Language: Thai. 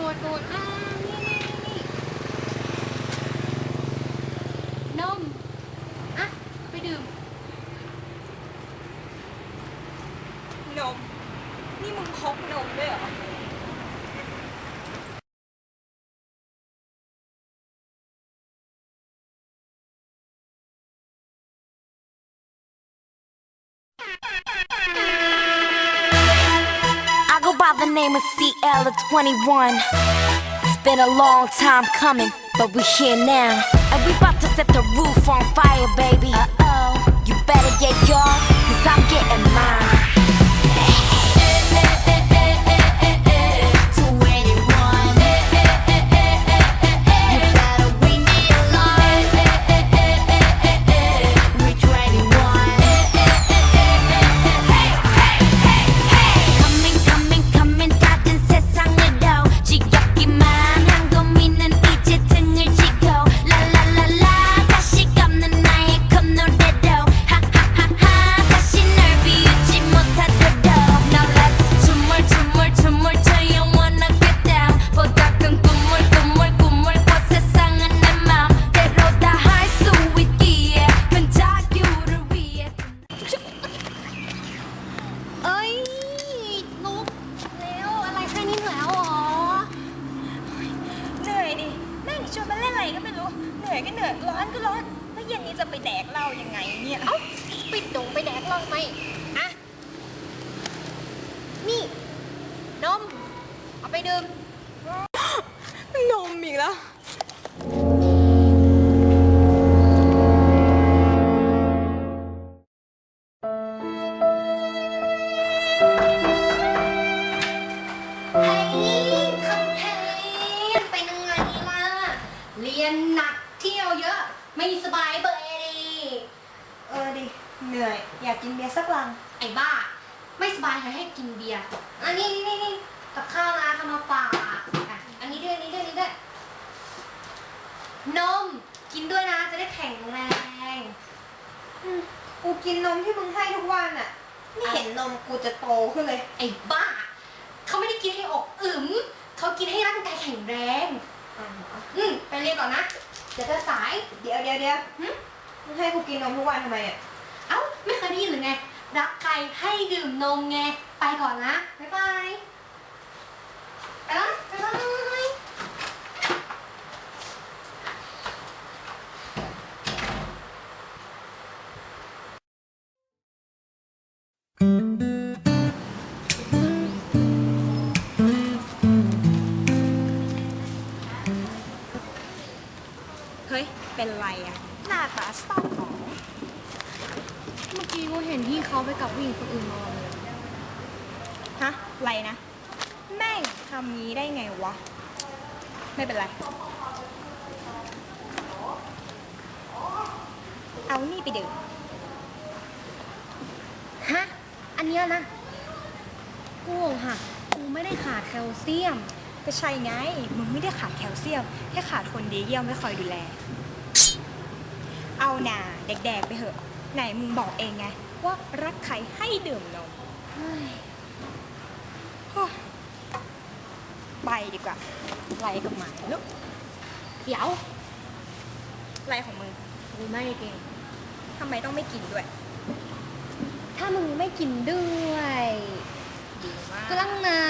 ดูดดูดอ่านี่นี่นี่นมอะไปดื่ม นม นี่มึงคบนมด้วยเหรอ by the name of CL of 21. It's been a long time coming, but we here now. And we about to set the roof on fire, baby. Uh oh. You better get yours, cause I'm getting mine. ก็เหนื่อยร้อนก็ร้อนแล้วเย็นนี้จะไปแดกเหล้ายังไงเนี่ย เอ้าไปดงไปแดกเหล้าทำไมอะนี่นม เอาไปดื่ม นมอีกแล้ว เฮ้ยทำเพลงเป็นยังไงล่ะ เรียนหนักเที่ยวเยอะ ไม่สบายเบยดีเออดิเหนื่อย อยากกินเบียร์สักลัง ไอ้บ้า ไม่สบายให้กินเบียร์อันนี้นี่นี่นี่กับข้าวนะทำมาฝากอะอันนี้ด้วยอันนี้ด้วยอันนี้ด้วยนมกินด้วยนะจะได้แข็งแรงกูกินนมที่มึงให้ทุกวันอะไม่เห็นนมกูจะโตขึ้นเลย ไอ้บ้าเขาไม่ได้กินให้อกอึมเขากินให้ร่างกายแข็งแรง อืมไปเรียนก่อนนะเดี๋ยวจะสาย เดี๋ยวเดี๋ยวเดี๋ยวหึมึงให้กูกินนมทุกวันทำไมอะ เอ้า ไม่เคยได้ยินหรือไง รักใครให้ดื่มนมไง ไปก่อนนะ บ๊ายบาย ไปแล้วบ๊ายบา เฮ้ยเป็นไรอะหน้าตาเศร้าหมองเมื่อกี้กูเห็นที่เขาไปกับผู้หญิงคนอื่นมาเลยฮะไรนะ แม่งทำงี้ได้ไงวะ ไม่เป็นไร เอานี่ไปดื่มฮะ อันเนี้ยนะกูอกหักกูไม่ได้ขาดแคลเซียม ก็ใช่ไง มึงไม่ได้ขาดแคลเซียม แค่ขาดคนดีเยี่ยมไม่คอยดูแล เอาหน่าเด็กๆไปเถอะ ไหนมึงบอกเองไง ว่ารักใครให้ดื่มนมเฮ้ยโอ้ยไปดีกว่าไรกับหมาลูกเดี๋ยวไรของมึงกูไม่เก่งทำไมต้องไม่กินด้วย ถ้ามึงไม่กินด้วย ดีมาก ก็ลังนะ